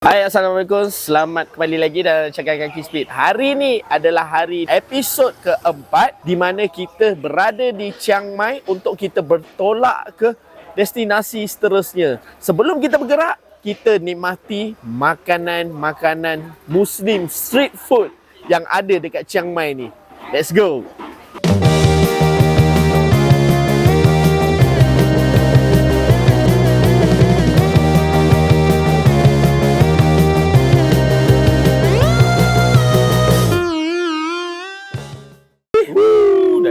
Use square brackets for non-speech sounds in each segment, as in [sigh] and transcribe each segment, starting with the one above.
Hai Assalamualaikum. Selamat kembali lagi dalam Cakap Kaki Speed. Hari ni adalah hari episod keempat Di mana kita berada di Chiang Mai Untuk kita bertolak ke destinasi seterusnya. Sebelum kita bergerak Kita nikmati makanan-makanan Muslim street food Yang ada dekat Chiang Mai ni. Let's go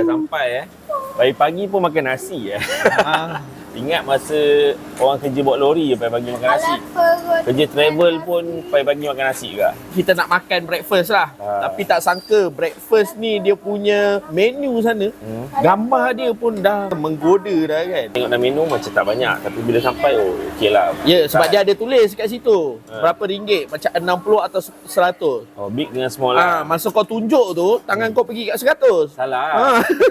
sampai eh. Pagi-pagi pun makan nasi eh. Ingat masa orang kerja bawa lori je pagi-pagi makan nasi. Kerja travel pun pagi-pagi makan nasi juga. Kita nak makan breakfast lah Ha. Tapi tak sangka breakfast ni dia punya menu sana Hmm. Gambar dia pun dah menggoda dah kan Tengok dalam menu macam tak banyak tapi bila sampai oh okey lah. Ya sebab dia ada tulis kat situ Ha. Berapa ringgit Macam 60 atau 100 Oh big dengan small Ah, lah. masa kau tunjuk tu Tangan kau pergi kat 100 Salah. ha.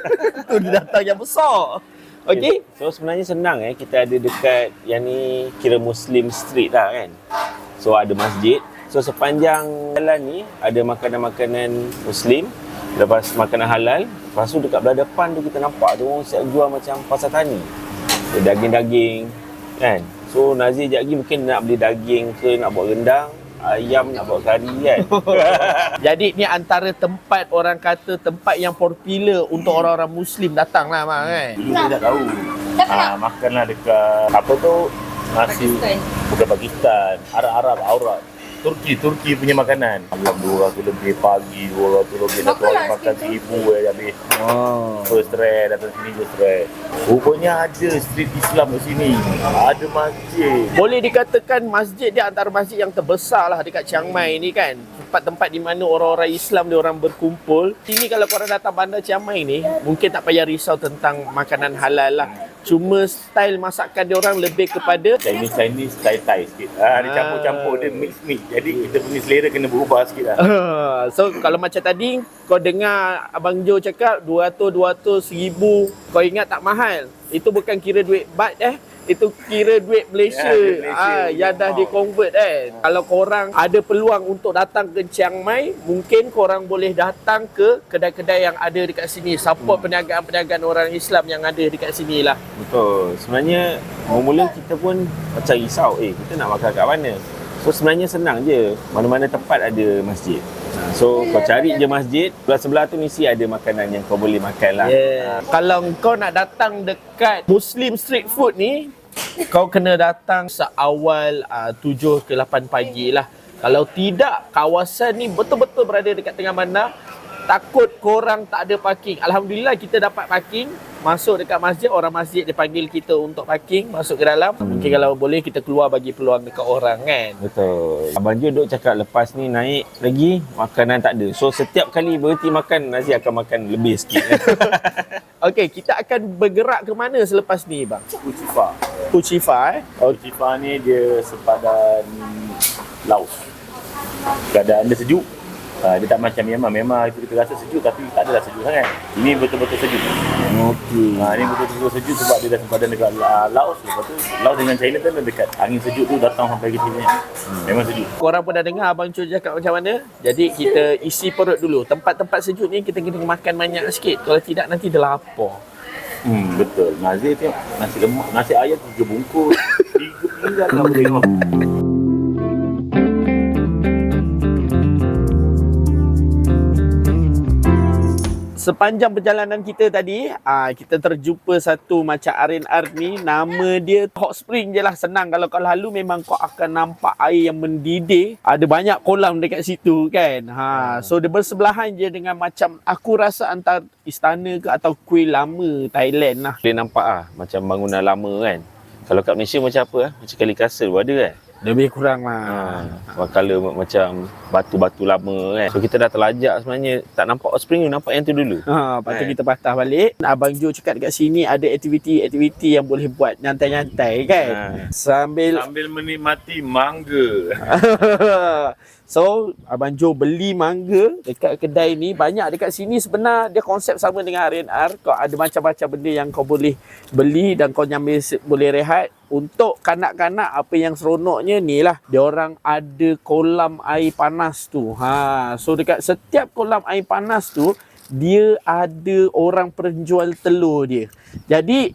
[laughs] tu dia datang yang besar Okey So sebenarnya senang eh kita ada dekat yang ni kira Muslim Street lah kan. So ada masjid. So sepanjang jalan ni ada makanan-makanan Muslim. Lepas makanan halal. Lepas tu dekat belah depan tu kita nampak tu orang siap jual macam pasar tani. So, daging-daging kan. So Nazir sekejap lagi mungkin nak beli daging ke nak buat rendang. Ayam nak buat kari kan. [laughs] Jadi ni antara tempat orang kata Tempat yang popular Untuk orang-orang Muslim datang lah mak kan Dulu saya tak tahu. Ah, makanlah dekat apa tu nasi bukan Pakistan, Arab-Arab, aurat. Turki, Turki punya makanan. Malam 200 lebih pagi, 200 lebih satu hari makan seribu eh habis. oh. First try datang sini first try. Rupanya ada street Islam kat sini. Ada masjid. Boleh dikatakan masjid dia antara masjid yang terbesar lah dekat Chiang Mai ni kan Tempat-tempat di mana orang-orang Islam dia orang berkumpul Sini kalau korang datang bandar Chiang Mai ni Mungkin tak payah risau tentang makanan halal lah Cuma style masakan dia orang lebih kepada Chinese Chinese Thai Thai sikit. Ah, dia Ah. campur-campur dia mix mix. Jadi kita punya selera kena berubah sikit lah. So kalau macam tadi kau dengar Abang Jo cakap 200, 200, 1000 Kau ingat tak mahal Itu bukan kira duit baht eh itu kira duit Malaysia, Ya, duit Malaysia. ah, yang dah Wow. di convert kan. Kalau korang ada peluang untuk datang ke Chiang Mai, mungkin korang boleh datang ke kedai-kedai yang ada dekat sini. Support perniagaan-perniagaan orang Islam yang ada dekat sini lah. Betul. Sebenarnya mula kita pun macam risau, eh kita nak makan kat mana? So sebenarnya senang je. Mana-mana tempat ada masjid. Ha, So kau cari je masjid, belah sebelah tu mesti ada makanan yang kau boleh makan lah. Yeah. Kalau kau nak datang dekat Muslim street food ni, kau kena datang seawal uh, 7 ke 8 pagi lah. Kalau tidak, kawasan ni betul-betul berada dekat tengah bandar. Takut korang tak ada parking. Alhamdulillah kita dapat parking. Masuk dekat masjid, orang masjid dia panggil kita untuk parking. Masuk ke dalam. Mungkin kalau boleh kita keluar bagi peluang dekat orang kan. Betul. Abang Jo duk cakap lepas ni naik lagi makanan tak ada. So setiap kali berhenti makan Nazir akan makan lebih sikit. [laughs] Okey, kita akan bergerak ke mana selepas ni bang? Kucifa. Kuchifa eh. Kucifa ni dia sepadan laut. Keadaan dia sejuk. Ha, dia tak macam Myanmar. Myanmar itu kita rasa sejuk tapi tak adalah sejuk sangat. Ini betul-betul sejuk. Okey. Ha, ini betul-betul sejuk sebab dia dah sepadan dekat uh, Laos. Lepas tu Laos dengan China tu dekat. Angin sejuk tu datang sampai ke sini. Hmm. Memang sejuk. Korang pun dah dengar Abang Chul cakap macam mana Jadi kita isi perut dulu Tempat-tempat sejuk ni kita kena makan banyak sikit Kalau tidak nanti dia lapar Hmm, betul. Nazir tengok nasi lemak, nasi ayam tiga bungkus. [laughs] tiga pinggan kamu tengok. Sepanjang perjalanan kita tadi aa, Kita terjumpa satu macam R&R ni Nama dia Hot Spring je lah Senang kalau kau lalu memang kau akan nampak air yang mendidih Ada banyak kolam dekat situ kan ha, So dia bersebelahan je dengan macam Aku rasa antara istana ke atau kuil lama Thailand lah Boleh nampak ah macam bangunan lama kan. Kalau kat Malaysia macam apa ah? Macam Kali Castle pun ada kan. Lebih kurang Ha, lah color macam batu-batu lama kan. So kita dah terlajak sebenarnya tak nampak hot spring tu, nampak yang tu dulu. Ha, lepas tu Kan? kita patah balik. Abang Jo cakap dekat sini ada aktiviti-aktiviti yang boleh buat nyantai-nyantai kan. Ha. Sambil Sambil menikmati mangga. [laughs] so Abang Jo beli mangga dekat kedai ni banyak dekat sini sebenar dia konsep sama dengan R&R kau ada macam-macam benda yang kau boleh beli dan kau nyambil boleh rehat untuk kanak-kanak apa yang seronoknya ni lah. Dia orang ada kolam air panas tu. Ha so dekat setiap kolam air panas tu dia ada orang penjual telur dia. Jadi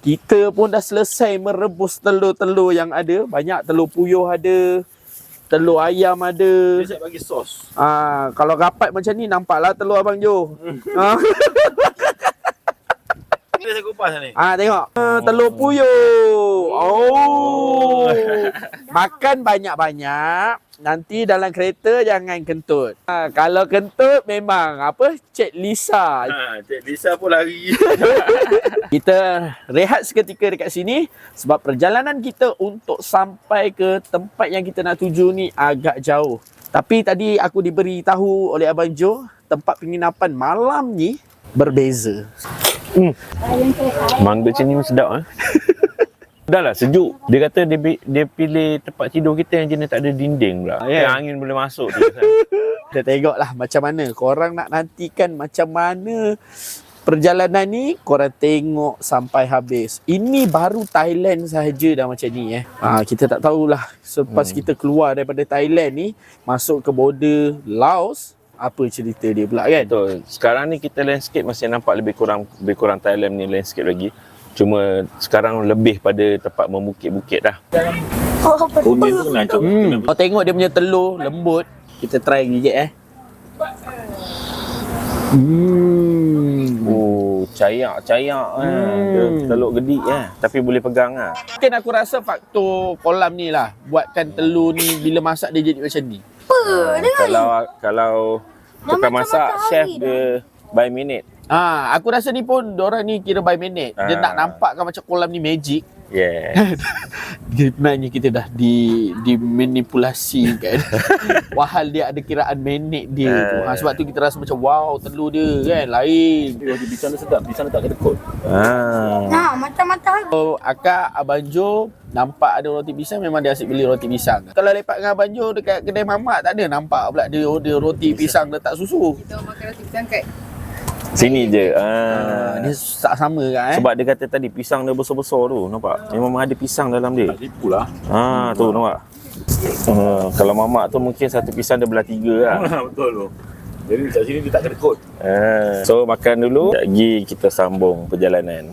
kita pun dah selesai merebus telur-telur yang ada. Banyak telur puyuh ada telur ayam ada. Dia bagi sos. Ah, kalau rapat macam ni nampaklah telur abang Jo. ah, [laughs] Kita saya kupas ni. ah tengok. Ah, telur puyuh. Oh. [laughs] Makan banyak-banyak. Nanti dalam kereta jangan kentut. Ah, kalau kentut memang apa? Cik Lisa. Ha, Cik Lisa pun lari. [laughs] Kita rehat seketika dekat sini sebab perjalanan kita untuk sampai ke tempat yang kita nak tuju ni agak jauh. Tapi tadi aku diberi tahu oleh Abang Jo, tempat penginapan malam ni berbeza. Mangga macam ni sedap eh. [laughs] Dah lah sejuk. Dia kata dia, dia pilih tempat tidur kita yang jenis tak ada dinding pula. Ya. Yang angin boleh masuk tu. kan. [laughs] Kita tengoklah macam mana. Korang nak nantikan macam mana perjalanan ni korang tengok sampai habis. Ini baru Thailand sahaja dah macam ni eh. Ha, kita tak tahulah selepas hmm. kita keluar daripada Thailand ni masuk ke border Laos apa cerita dia pula kan. Betul. Sekarang ni kita landscape masih nampak lebih kurang lebih kurang Thailand ni landscape lagi. Cuma sekarang lebih pada tempat membukit-bukit dah. Kuning tu kena cok. Hmm. Kau tengok dia punya telur lembut. Kita try gigit eh. Hmm. Oh, cayak-cayak hmm. eh. Dia telur gedik eh. Tapi boleh pegang ah. Mungkin aku rasa faktor kolam ni lah buatkan telur ni bila masak dia jadi macam ni. Kalau kalau tukang masak chef dia by minute. Ah, aku rasa ni pun orang ni kira by minute. Dia Ah. nak nampakkan macam kolam ni magic. Yeah. [laughs] Sebenarnya kita dah di dimanipulasi kan. [laughs] Wahal dia ada kiraan minit dia tu. Ha, sebab tu kita rasa macam wow telur dia kan lain. Roti pisang dia sedap. Pisang dia tak kedekut. ah. Nah, macam-macam. So, akak Abang Jo nampak ada roti pisang memang dia asyik beli roti pisang. Kalau lepak dengan Abang Jo dekat kedai mamak tak ada nampak pula dia order roti pisang letak susu. Kita makan roti pisang kat Sini je. Ah, Ah. dia tak sama kan eh. Sebab dia kata tadi pisang dia besar-besar tu, nampak? Memang ada pisang dalam dia. Tak tipu lah. Ha, tu nampak. Uh, kalau mamak tu mungkin satu pisang dia belah tiga lah. [laughs] Betul tu. Jadi kat sini dia tak kedekut. Uh, so makan dulu, lagi kita sambung perjalanan.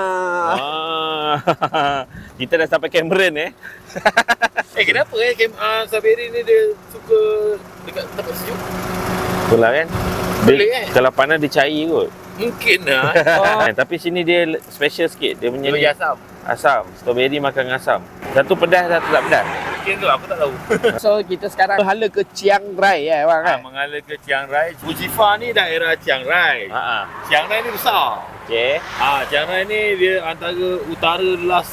Ah, [laughs] kita dah sampai Cameron eh. [laughs] Eh kenapa eh Kem uh, Saberi ni dia suka dekat tempat sejuk? Itulah kan. Boleh, Dia, eh? Kalau panas dia cair kot. Mungkin lah. [laughs] Oh. Tapi sini dia special sikit. Dia punya Dia ni asam. asam. Strawberry makan dengan asam. Satu pedas, satu tak pedas. Mungkin tu aku tak tahu. [laughs] So kita sekarang hala ke Chiang Rai eh bang Ha, kan. mengalir ke Chiang Rai. Fujifa ni daerah Chiang Rai. Ha ah. Chiang Rai ni besar. Okey. Ha, Chiang Rai ni dia antara utara Laos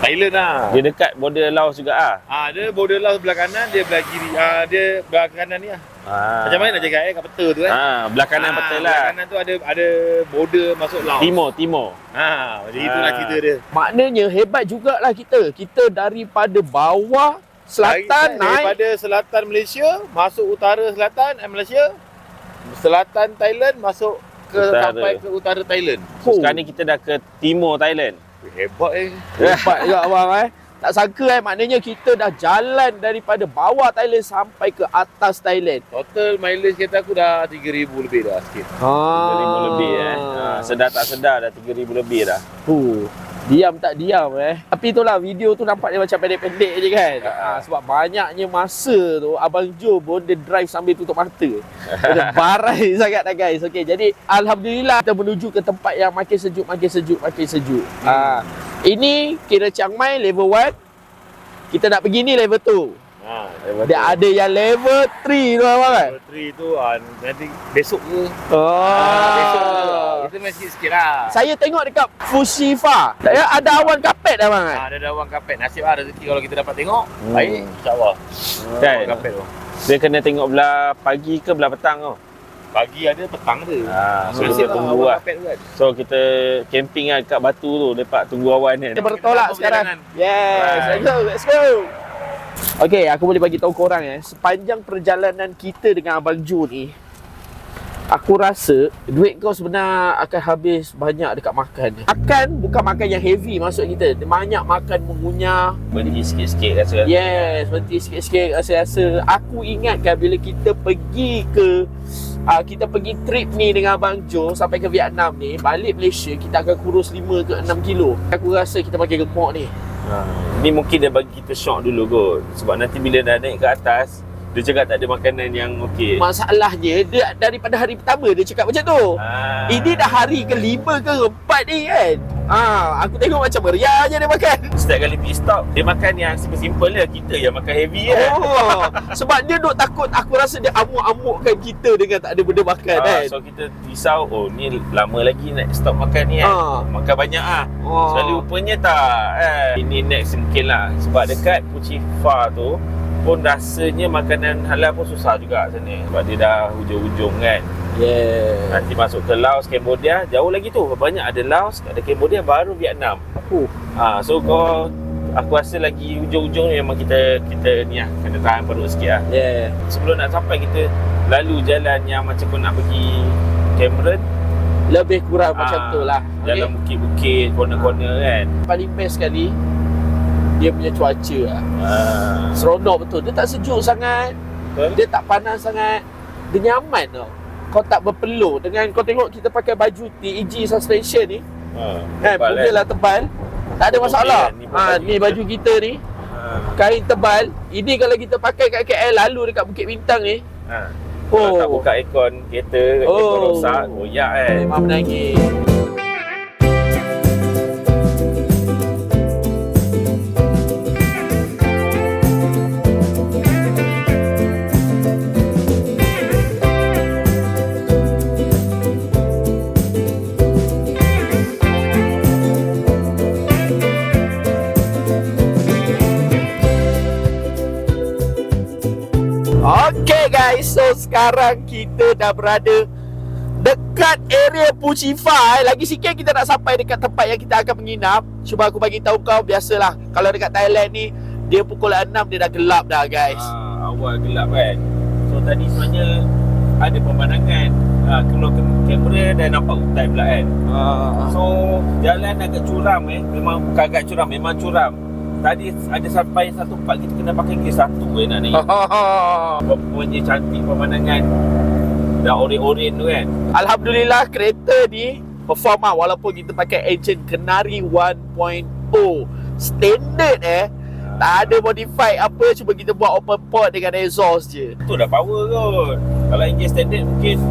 Thailand lah. Dia dekat border Laos juga ah. Ha, dia border Laos belah kanan, dia belah kiri. Ha, dia belah kanan ni lah. Ah. Macam mana nak cakap eh kat peta tu eh? Ha, belah kanan betul Belah lah. kanan tu ada ada border masuk Laos. Timur, timur. Ha, jadi itulah Ah. cerita dia. Maknanya hebat jugalah kita. Kita daripada bawah selatan Dari- naik daripada selatan Malaysia masuk utara selatan eh, Malaysia selatan Thailand masuk ke Utara. sampai ke utara Thailand So, sekarang ni kita dah ke timur Thailand. hebat eh Hebat juga abang eh. Tak sangka eh maknanya kita dah jalan daripada bawah Thailand sampai ke atas Thailand. total mileage kereta aku dah 3000 lebih dah sikit Ha. 3,000 lebih eh. Ha, sedar tak sedar dah 3,000 lebih dah. Huh. Diam tak diam eh. Tapi itulah video tu nampak dia macam pendek-pendek je kan. Ha, sebab banyaknya masa tu Abang Jo pun dia drive sambil tutup mata. Dia barai [laughs] sangat dah guys. Okey, jadi alhamdulillah kita menuju ke tempat yang makin sejuk, makin sejuk, makin sejuk. Ha. Ini kira Chiang Mai level 1. Kita nak pergi ni level 2. Ha Dia ada yang level 3 tu abang kan. level 3 tu ah, nanti besok ke Oh. ah, besok ke kita masih sikit lah Saya tengok dekat Fushifa. Ya, ada awan kapet abang kan. Ah, ada dawang kapet nasib lah rezeki kalau kita dapat tengok Hmm. baik insyaAllah Kan? dawang kapet tu Dia kena tengok belah pagi ke belah petang tu. pagi ada petang ada Ha, so kita tunggu lah. kan So kita camping lah dekat batu tu, lepak tunggu awan kan. Kita bertolak Kita sekarang. Yes, Right. let's go, let's go. Okay, aku boleh bagi tahu korang eh, sepanjang perjalanan kita dengan Abang Ju ni, Aku rasa duit kau sebenar akan habis banyak dekat makan. Makan bukan makan yang heavy maksud kita. Dia banyak makan mengunyah. Berhenti sikit-sikit rasa. Yes, berhenti sikit-sikit rasa-rasa. Aku ingatkan bila kita pergi ke uh, kita pergi trip ni dengan Abang Jo sampai ke Vietnam ni, balik Malaysia kita akan kurus 5 ke 6 kilo. Aku rasa kita makin gemuk ni. Ha. Ni mungkin dia bagi kita shock dulu kot. Sebab nanti bila dah naik ke atas, dia cakap tak ada makanan yang okey. Masalahnya dia daripada hari pertama dia cakap macam tu. Ah. Ini dah hari ke-5 ke ke-4 ni kan. Ah, aku tengok macam meriah je dia makan. Setiap kali pergi stop, dia makan yang simple-simple je. Kita yang makan heavy je. Oh, sebab dia duk takut aku rasa dia amuk-amukkan kita dengan tak ada benda makan Ah, kan. so kita risau, oh ni lama lagi nak stop makan ni kan. Ah. Makan banyak ah. Oh. Sekali rupanya tak eh. Ini next mungkin lah Sebab dekat Puchifa tu pun rasanya makanan halal pun susah juga sana Sebab dia dah hujung-hujung kan Yeah. Nanti masuk ke Laos, Cambodia Jauh lagi tu Banyak ada Laos, ada Cambodia Baru Vietnam Oh. ha, So kau Aku rasa lagi hujung-hujung ni memang kita kita ni lah kena tahan perut sikit lah. Yeah. Sebelum nak sampai kita lalu jalan yang macam kau nak pergi Cameron, Lebih kurang macam Ah, tu lah. jalan bukit-bukit, corner-corner kan. Paling best sekali dia punya cuaca lah. Ah, Seronok betul. Dia tak sejuk sangat. betul? Dia tak panas sangat. Dia nyaman tau. Kau tak berpeluh dengan kau tengok kita pakai baju TEG suspension ni Ha, kan tebal, mobil lah tebal tak ada masalah kan, ni ha, ni baju kita ni Ha, kain tebal ini kalau kita pakai kat KL lalu dekat Bukit Bintang ni ha. Kalau tak oh buka aircon kereta, aircon Oh. rosak, royak kan. memang menangis guys, so sekarang kita dah berada dekat area Puchifa eh. Lagi sikit kita nak sampai dekat tempat yang kita akan menginap. Cuba aku bagi tahu kau biasalah. Kalau dekat Thailand ni dia pukul 6 dia dah gelap dah guys. Ah, awal gelap kan. So tadi sebenarnya ada pemandangan. Ha, keluar ke kamera dan nampak hutan pula kan. Ah. So jalan agak curam eh. Memang bukan agak curam, memang curam. Tadi ada sampai satu part kita kena pakai gear satu eh nak naik. [laughs] Rupanya cantik pemandangan. Dah oren-oren tu kan. Alhamdulillah kereta ni perform lah walaupun kita pakai engine Kenari 1.0 standard eh tak ada modify apa cuma kita buat open port dengan exhaust je Tu dah power kot. Kalau engine standard mungkin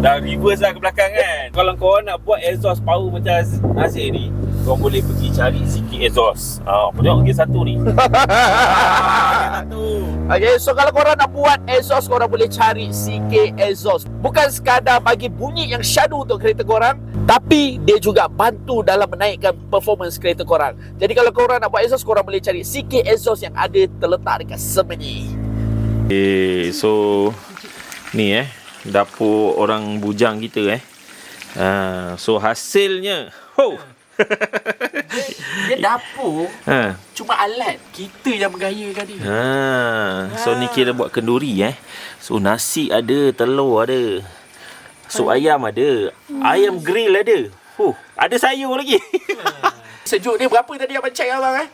dah reverse lah ke belakang kan. Kalau kau nak buat exhaust power macam Azir ni, kau boleh pergi cari sikit exhaust. Ah, aku tengok gear satu ni. [laughs] ah, tu. Okay, so kalau korang nak buat exhaust, korang boleh cari CK Exhaust. Bukan sekadar bagi bunyi yang syadu untuk kereta korang, tapi dia juga bantu dalam menaikkan performance kereta korang. Jadi kalau korang nak buat exhaust, korang boleh cari CK Exhaust yang ada terletak dekat Semenyi. Okay, so ni eh dapur orang bujang kita eh. Ah, so hasilnya, ho. Dia dapur ha. cuma alat. Kita yang menggayakan dia. Ha, so ni kira buat kenduri eh. So nasi ada, telur ada. Sup ayam ada. Ayam grill ada. Huh, ada sayur lagi. [laughs] Sejuk dia berapa tadi abang check abang eh?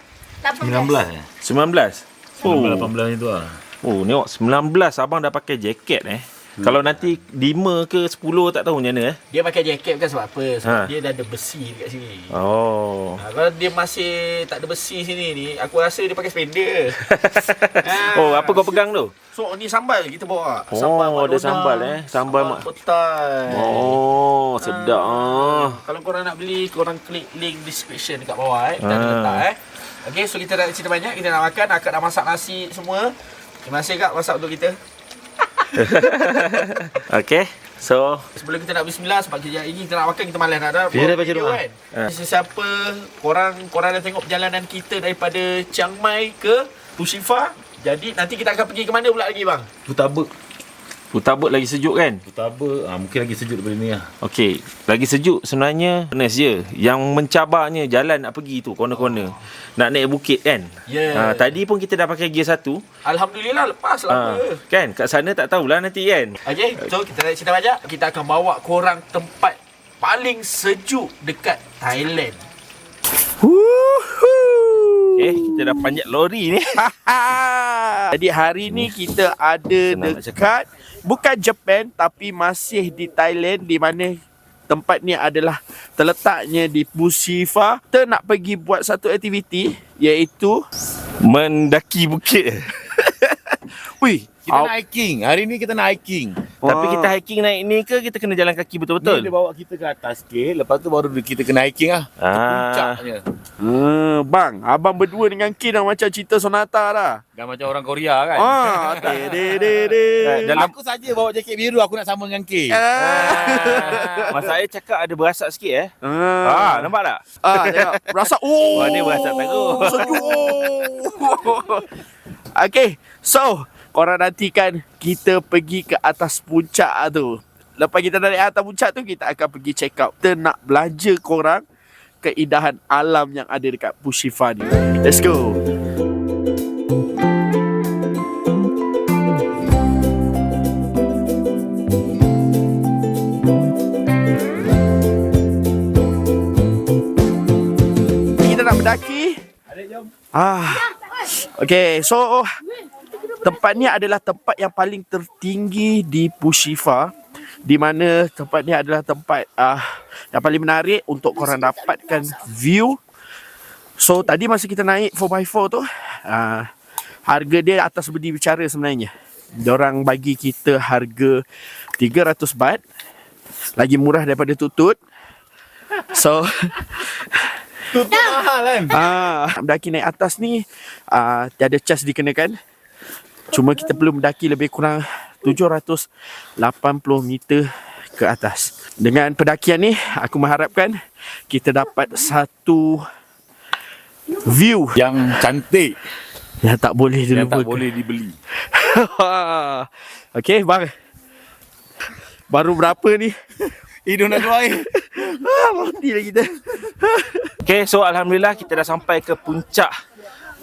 19 eh. 19. 19 18 itu lah. Oh, tengok 19 abang dah pakai jaket eh. Kalau nanti 5 ke 10 tak tahu macam mana eh. Dia pakai jaket bukan sebab apa? Sebab Ha. dia dah ada besi dekat sini. Oh. Ha, kalau dia masih tak ada besi sini ni, aku rasa dia pakai spender. [laughs] Ha. Oh, apa kau pegang tu? So ni sambal kita bawa. Oh, sambal mak ada Dona, sambal, eh. Sambal mak- petai. Oh, sedap ah. Kalau korang nak beli, korang klik link description dekat bawah eh. Kita ada Ah. letak eh. Okay, so kita dah cerita banyak. Kita nak makan. Akak dah masak nasi semua. Terima kasih kak masak untuk kita. [laughs] Okay. So, Sebelum kita nak bismillah sebab kejap ini kita nak makan kita malas nak ada Dia dah baca video doa. kan. Ah. Sesiapa korang korang dah tengok perjalanan kita daripada Chiang Mai ke Pushifa. Jadi nanti kita akan pergi ke mana pula lagi bang? Putabek. Utabut lagi sejuk kan? Utaba, ah, mungkin lagi sejuk daripada ni lah. Okey, lagi sejuk sebenarnya Honest je Yang mencabarnya jalan nak pergi tu Corner-corner Nak naik bukit kan Yeah. ha, Tadi pun kita dah pakai gear satu Alhamdulillah lepas lah. ha, Kan kat sana tak tahulah nanti kan Okay, so kita tak cerita banyak. Kita akan bawa korang tempat paling sejuk dekat Thailand. Eh kita dah panjat lori ni [laughs] Jadi hari ni kita ada Senang dekat bukan Japan tapi masih di Thailand di mana tempat ni adalah terletaknya di Busifa. Kita nak pergi buat satu aktiviti iaitu Mendaki bukit [laughs] Wih, Kita Au- nak hiking. Hari ni kita nak hiking. Tapi kita hiking naik ni ke Kita kena jalan kaki Ni betul-betul dia bawa kita ke atas sikit. Lepas tu baru kita kena hiking lah. Ah. puncaknya. Hmm, bang, abang berdua dengan Kin dah macam cerita sonata dah. Dah macam orang Korea kan. Ah, de de de de. Dalam- Aku saja bawa jaket biru aku nak sama dengan K. ah. Mas saya cakap ada berasak sikit eh Ah, Ah, nampak tak? ah, tengok. Rasa oh. [laughs] Wah, dia berasa teruk. Sejuk. [laughs] okay, so korang nantikan kita pergi ke atas puncak tu. Lepas kita naik atas puncak tu kita akan pergi check out. Kita nak belanja korang keindahan alam yang ada dekat Pushifa ni. Let's go. Kita nak mendaki. Ah. Okay, so tempat ni adalah tempat yang paling tertinggi di Pushifa di mana tempat ni adalah tempat ah yang paling menarik untuk korang dapatkan view. So tadi masa kita naik 4x4 tu ah harga dia atas budi bicara sebenarnya. Diorang bagi kita harga 300 baht lagi murah daripada tutut. So Mahal kan? [laughs] Ah, mendaki naik atas ni ah tiada cas dikenakan. Cuma kita perlu mendaki lebih kurang 780 meter ke atas. Dengan pendakian ni, aku mengharapkan kita dapat satu view Yang cantik. yang tak boleh Yang tak dilupakan. boleh dibeli. [laughs] Okey, bang. Baru berapa ni? Hidung nak keluar air. [laughs] Ah, mati lah kita. Okay, so Alhamdulillah kita dah sampai ke puncak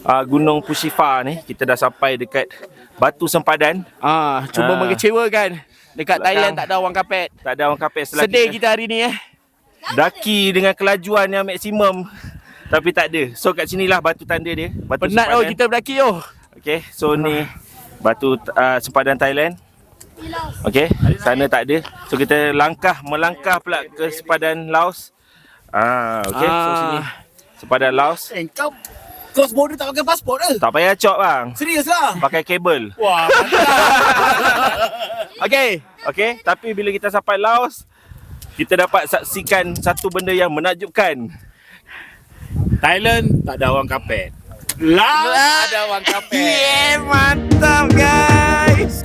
uh, Gunung Pushifa ni. Kita dah sampai dekat Batu Sempadan. Ah, Ah. cuba mengecewakan. Dekat Belakang. Thailand tak ada orang kapet. Tak ada orang kapet setelah Sedih kita hari ni eh. Daki dengan kelajuan yang maksimum. Tapi tak ada. So kat sinilah batu tanda dia. Batu Penat oh kita berdaki oh. Okay, so ni batu uh, sempadan Thailand. Okay, sana tak ada. So kita langkah, melangkah pula ke sempadan Laos. Ah, okay, so Ah. sini. Sempadan Laos. Eh kau cross border tak pakai pasport ke? Tak payah cok bang. Serius lah. Pakai kabel. Wah, [laughs] Okay. Okay, tapi bila kita sampai Laos, kita dapat saksikan satu benda yang menakjubkan. Thailand tak ada orang kapet. Laos ada orang kapet. Yeah, mantap guys.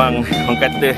Memang orang kata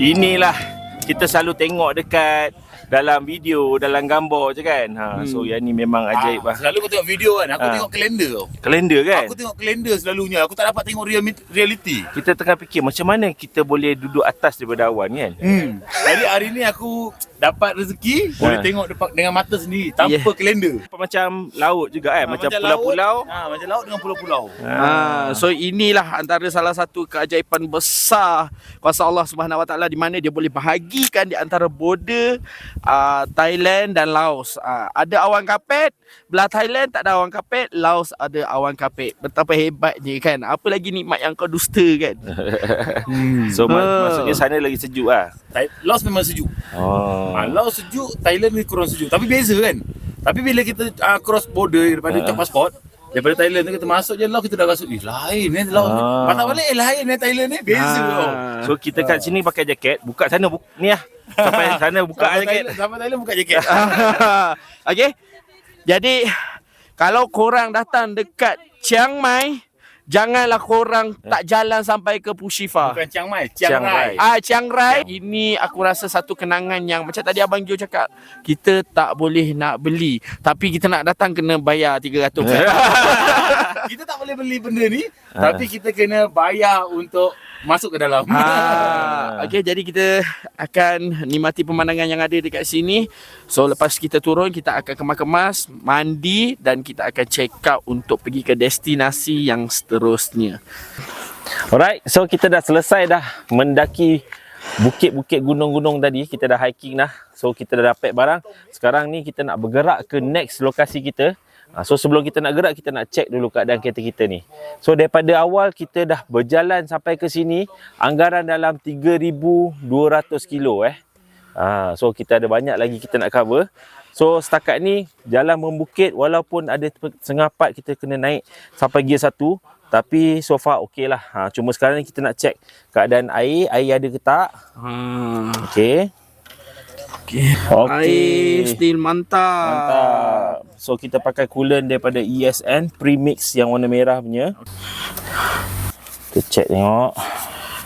inilah kita selalu tengok dekat dalam video, dalam gambar je kan. Ha, hmm. so yang ni memang ajaib Ah, lah. Selalu kau tengok video kan, aku Ah. tengok kalender tau. Kalender kan? Aku tengok kalender selalunya. Aku tak dapat tengok real reality. Kita tengah fikir macam mana kita boleh duduk atas daripada awan kan? Hmm. Jadi hari ni aku dapat rezeki boleh Ha. tengok depan dengan mata sendiri tanpa Yeah. kalender. Macam laut juga kan? Ah, macam laut. pulau-pulau. Ha, macam laut dengan pulau-pulau. Ah, so inilah antara salah satu keajaiban besar kuasa Allah Subhanahu Wa Taala di mana dia boleh bahagikan di antara border uh, Thailand dan Laos. Uh, ada awan kapet, belah Thailand tak ada awan kapet, Laos ada awan kapet. Betapa hebatnya kan. Apa lagi nikmat yang kau dusta kan? [laughs] hmm. So mak- Ah. maksudnya sana lagi sejuk lah. Thai- Laos memang sejuk. Oh. Ha, Laos sejuk, Thailand ni kurang sejuk. Tapi beza kan? Tapi bila kita uh, cross border daripada Ah. uh. pasport, daripada Thailand tu kita masuk je Laos kita dah rasa, eh lain eh Laos ni. Ah. Patah balik eh lain eh Thailand ni. Beza Ah. tau. So kita kat sini pakai jaket, buka sana bu- ni lah. Sampai [laughs] sana buka Sampai jaket. Thailand, sampai Thailand buka jaket. [laughs] okay. Jadi kalau korang datang dekat Chiang Mai, janganlah korang tak jalan sampai ke Pushifa. Bukan Chiang Mai, Chiang, Chiang Rai. Rai. Ah Chiang Rai ini aku rasa satu kenangan yang macam tadi abang Jo cakap kita tak boleh nak beli tapi kita nak datang kena bayar 300. [laughs] [laughs] [laughs] kita tak boleh beli benda ni, tapi kita kena bayar untuk masuk ke dalam. Ah, [laughs] okay, jadi kita akan nikmati pemandangan yang ada dekat sini. So lepas kita turun, kita akan kemas-kemas, mandi dan kita akan check out untuk pergi ke destinasi yang seterusnya. Alright, so kita dah selesai dah mendaki bukit-bukit gunung-gunung tadi. Kita dah hiking dah. So kita dah dapat barang. Sekarang ni kita nak bergerak ke next lokasi kita. Ha, so sebelum kita nak gerak, kita nak check dulu keadaan kereta kita ni. So daripada awal kita dah berjalan sampai ke sini. Anggaran dalam 3,200 kilo eh. Ha, so kita ada banyak lagi kita nak cover. So setakat ni jalan membukit walaupun ada setengah part kita kena naik sampai gear 1 tapi so far okey lah. Ha, cuma sekarang ni kita nak check keadaan air, air ada ke tak. Hmm. Okey. Okay. Okey. Air still mantap. Mantap. So kita pakai coolant daripada ESN premix yang warna merah punya. Kita check tengok.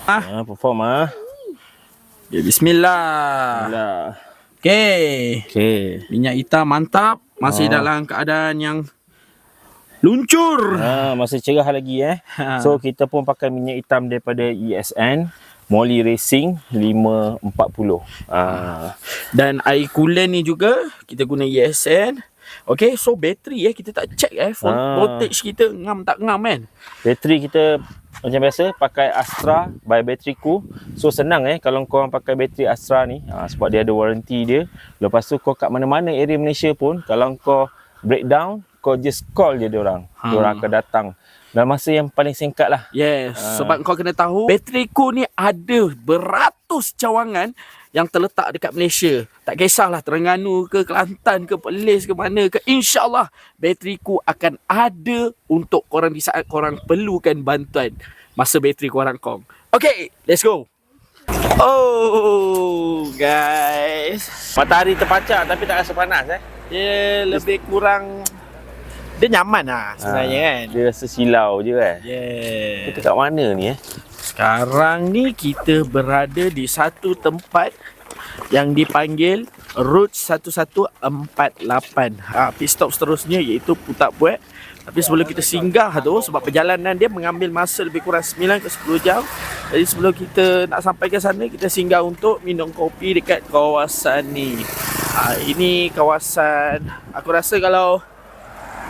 Ah. Ha, perform ah. Ya, bismillah. Alhamdulillah. Okay. Okey. Minyak hitam mantap. Masih Oh. dalam keadaan yang luncur. Ha, masih cerah lagi eh. Ha. So kita pun pakai minyak hitam daripada ESN Molly Racing 540. Ah. Dan air coolant ni juga kita guna ESN. Okay, so bateri eh kita tak check eh Ah. voltage kita ngam tak ngam kan. Bateri kita macam biasa pakai Astra by Bateriku. So senang eh kalau kau orang pakai bateri Astra ni ha, sebab dia ada warranty dia. Lepas tu kau kat mana-mana area Malaysia pun kalau kau breakdown kau just call je dia orang. Ha. Dia orang akan datang. Dalam masa yang paling singkat lah. Yes, Ah. sebab kau kena tahu bateriku ni ada beratus cawangan yang terletak dekat Malaysia. Tak kisahlah Terengganu ke Kelantan ke Perlis ke mana ke insya-Allah bateriku akan ada untuk korang di saat korang perlukan bantuan masa bateri korang kong. Okay, let's go. Oh, guys. Matahari terpacar tapi tak rasa panas eh. Dia lebih kurang dia nyaman lah sebenarnya kan. Dia rasa silau je kan. Yeah. Kita kat mana ni eh? Sekarang ni kita berada di satu tempat yang dipanggil Route 1148. Ha, pit stop seterusnya iaitu Putak Buat. Tapi sebelum kita singgah tu sebab perjalanan dia mengambil masa lebih kurang 9 ke 10 jam. Jadi sebelum kita nak sampai ke sana kita singgah untuk minum kopi dekat kawasan ni. Ha, ini kawasan aku rasa kalau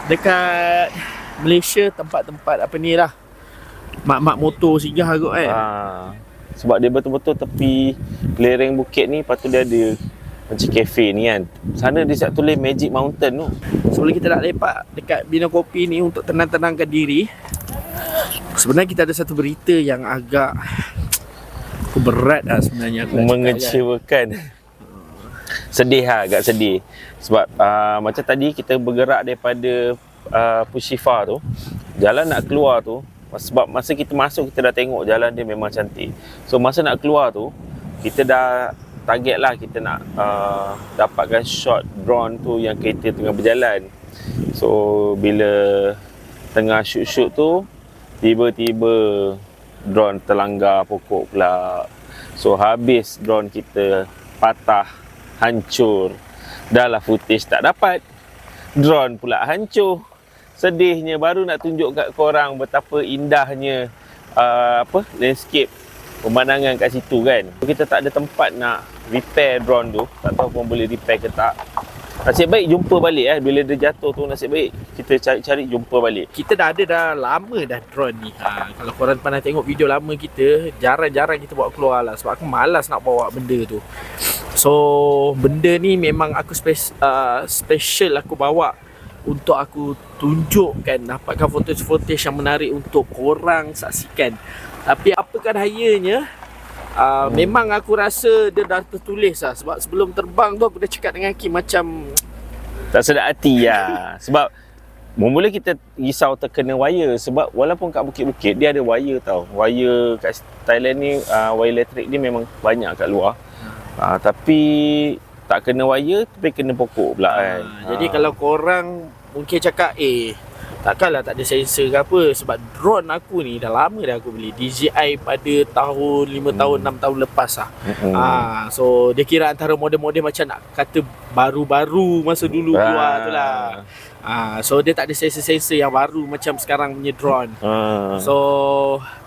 dekat Malaysia tempat-tempat apa ni lah. Mak-mak motor singgah kot kan. Ha, sebab dia betul-betul tepi lereng bukit ni Lepas tu dia ada macam kafe ni kan Sana dia siap tulis Magic Mountain tu Sebelum kita nak lepak dekat minum kopi ni untuk tenang-tenangkan diri Sebenarnya kita ada satu berita yang agak berat lah sebenarnya aku nak cakap kan. Sedih lah, agak sedih. Sebab uh, macam tadi kita bergerak daripada uh, Pushifa tu Jalan nak keluar tu Sebab masa kita masuk kita dah tengok jalan dia memang cantik. So masa nak keluar tu Kita dah target lah kita nak uh, dapatkan shot drone tu yang kereta tengah berjalan. So bila tengah shoot-shoot tu Tiba-tiba drone terlanggar pokok pula. So habis drone kita patah, hancur. Dah lah footage tak dapat. Drone pula hancur. Sedihnya baru nak tunjuk kat korang betapa indahnya uh, apa landscape pemandangan kat situ kan. Kita tak ada tempat nak repair drone tu. Tak tahu pun boleh repair ke tak Nasib baik jumpa balik eh. Bila dia jatuh tu nasib baik Kita cari-cari jumpa balik. Kita dah ada dah lama dah drone ni. Ha, Kalau korang pernah tengok video lama kita Jarang-jarang kita bawa keluar lah. Sebab aku malas nak bawa benda tu. So benda ni memang aku spe- uh, special aku bawa untuk aku tunjukkan dapatkan footage-footage yang menarik untuk korang saksikan. Tapi apakah dayanya uh, hmm. memang aku rasa dia dah tertulis lah. Sebab sebelum terbang tu aku dah cakap dengan Kim macam Tak sedap hati lah. [laughs] Sebab Mula kita risau terkena wire. Sebab walaupun kat bukit-bukit Dia ada wire tau. Wire kat Thailand ni uh, Wire elektrik ni memang banyak kat luar. Uh, Tapi Tak kena wire Tapi kena pokok pula kan. Uh, Jadi kalau korang mungkin cakap eh Takkanlah tak ada sensor ke apa Sebab drone aku ni dah lama dah aku beli DJI pada tahun 5 tahun 6 tahun lepas lah hmm. Ah, so dia kira antara model-model macam nak kata baru-baru masa dulu keluar tu lah. Ah, so dia tak ada sensor-sensor yang baru macam sekarang punya drone. uh, So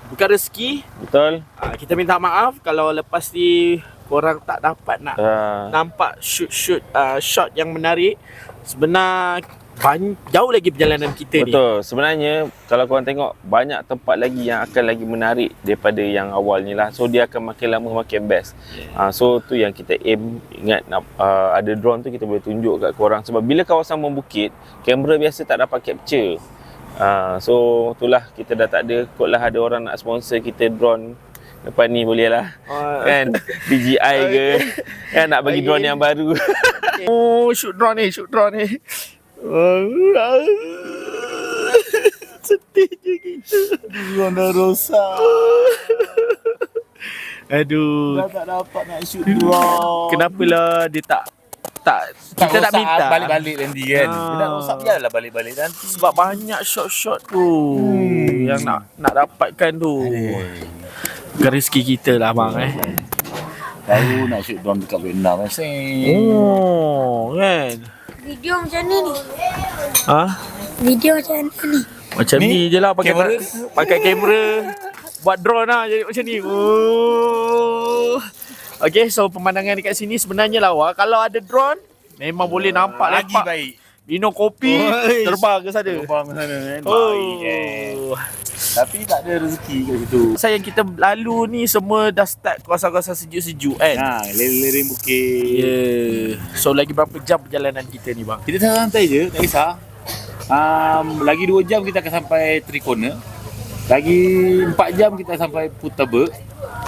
bukan rezeki. Betul Ah, kita minta maaf kalau lepas ni korang tak dapat nak uh, nampak shoot-shoot uh, shot yang menarik. Sebenar ban- jauh lagi perjalanan kita ni. Betul. Sebenarnya Kalau korang tengok Banyak tempat lagi Yang akan lagi menarik Daripada yang awal ni lah. So dia akan makin lama Makin best. Yeah. uh, So tu yang kita aim. Ingat uh, Ada drone tu Kita boleh tunjuk kat korang. Sebab bila kawasan membukit Kamera biasa tak dapat capture. Uh, So itulah Kita dah tak ada. Kot lah ada orang nak sponsor kita drone Lepas ni boleh lah. Ah. Kan? DJI ke? [laughs] Kan? Nak bagi Bagi- drone yang baru. [laughs] Oh, shoot drone ni, shoot drone ni. [laughs] Sedih je kita. Drone dah rosak. Aduh. Dah tak dapat nak shoot drone. Kenapalah dia tak tak kita tak minta Balik-balik nanti kan. Ah. Dia nak rosak biarlah balik-balik nanti. sebab banyak shot-shot tu hmm. yang nak nak dapatkan tu. Bukan rezeki kita lah bang eh. Baru nak shoot drone dekat Vietnam kan. Oh, kan. Video macam ni ni. Ha? Video macam ni ni. Macam ni, Ni, je lah pakai kamera. pakai kamera buat drone lah jadi macam ni. Oh. Okay, so pemandangan dekat sini sebenarnya lawa. Kalau ada drone, memang boleh nampak Lagi lepak. baik. Minum kopi, Oi. terbang ke sana. Terbang ke sana kan. Oh. Baik kan. Tapi tak ada rezeki kat situ. Masa yang kita lalu ni semua dah start kawasan-kawasan sejuk-sejuk kan. Ha, lereng-lereng Ya. bukit. Yeah. So lagi berapa jam perjalanan kita ni bang? Kita santai je, tak kisah. Um, lagi 2 jam kita akan sampai Trikona. Lagi 4 jam kita sampai Putaba.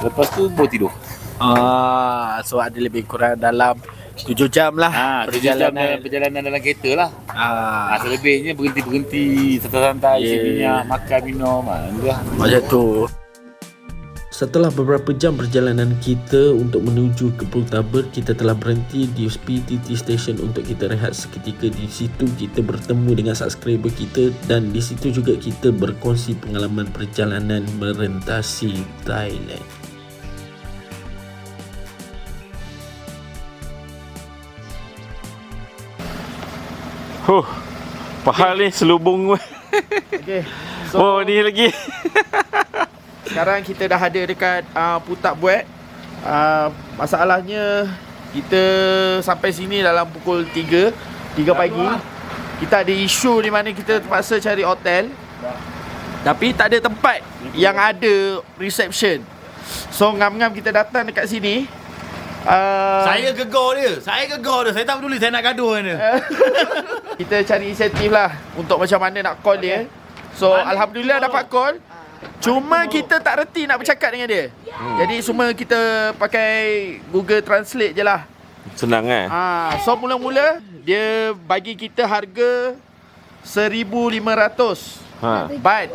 Lepas tu baru tidur. Ah, so ada lebih kurang dalam 7 jam lah Ha, perjalanan perjalanan. perjalanan dalam kereta lah. Ah, Ha, selebihnya berhenti-berhenti, santai-santai, isi Yeah. minyak, makan, minum. Ha, dah. macam tu. Setelah beberapa jam perjalanan kita untuk menuju ke Pultaber, kita telah berhenti di PTT Station untuk kita rehat seketika. Di situ kita bertemu dengan subscriber kita dan di situ juga kita berkongsi pengalaman perjalanan merentasi Thailand. Huh Pahal ni selubung Okay. Oh ni lagi Sekarang kita dah ada dekat uh, Putak Buat. Uh, masalahnya kita sampai sini dalam pukul 3 3 pagi. Kita ada isu di mana kita terpaksa cari hotel. Tapi tak ada tempat yang ada reception. So ngam-ngam kita datang dekat sini. Uh, Saya gegar dia. Saya gegar dia. Saya tak peduli saya nak gaduh dengan dia. [laughs] kita cari insentif lah untuk macam mana nak call dia. So alhamdulillah dapat call. Cuma kita tak reti nak bercakap dengan dia. Jadi semua kita pakai Google Translate je lah. Senang kan Ha, so mula-mula dia bagi kita harga 1500 ha. baht.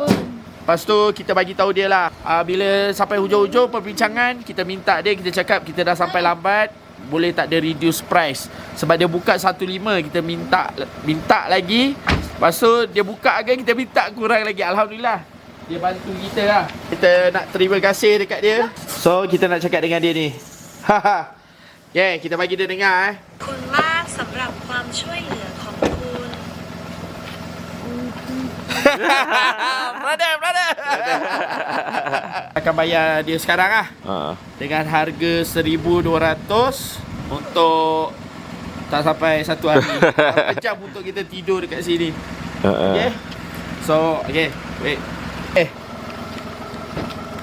Lepas tu kita bagi tahu dia lah. Uh, bila sampai hujung-hujung perbincangan kita minta dia kita cakap kita dah sampai lambat boleh tak ada reduce price sebab dia buka 15 kita minta minta lagi lepas tu dia buka harga kita minta kurang lagi alhamdulillah dia bantu kita lah kita nak terima kasih dekat dia so kita nak cakap dengan dia ni [laughs] haha yeah kita bagi dia dengar eh คุณมากสำหรับความช่วยเหลือ [laughs] brother, brother. Akan bayar dia sekarang ah. Uh. Dengan harga 1200 untuk tak sampai satu hari. [laughs] Kejap untuk kita tidur dekat sini. Uh, uh. Okay. So, okay. Wait. Eh.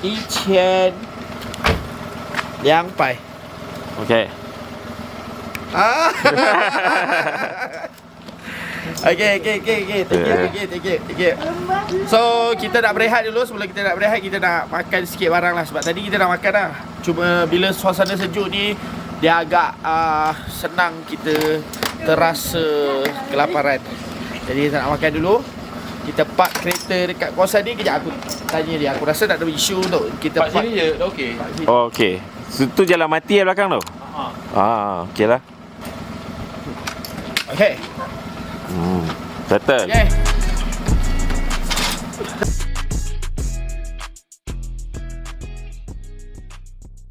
Ichen. Yang pai. Okay. Ah. [laughs] Okay, okay, okay, okay. Thank you, thank you, thank you, thank you. So, kita nak berehat dulu. Sebelum kita nak berehat, kita nak makan sikit barang lah. Sebab tadi kita dah makan dah. Cuma bila suasana sejuk ni, dia agak uh, senang kita terasa kelaparan. Jadi, kita nak makan dulu. Kita park kereta dekat kawasan ni. Kejap aku tanya dia. Aku rasa tak ada isu untuk kita park. je, dah okey. Oh, okey. Itu jalan mati yang belakang tu? Ah, okey lah. Okay. Hmm. Settle. Okay.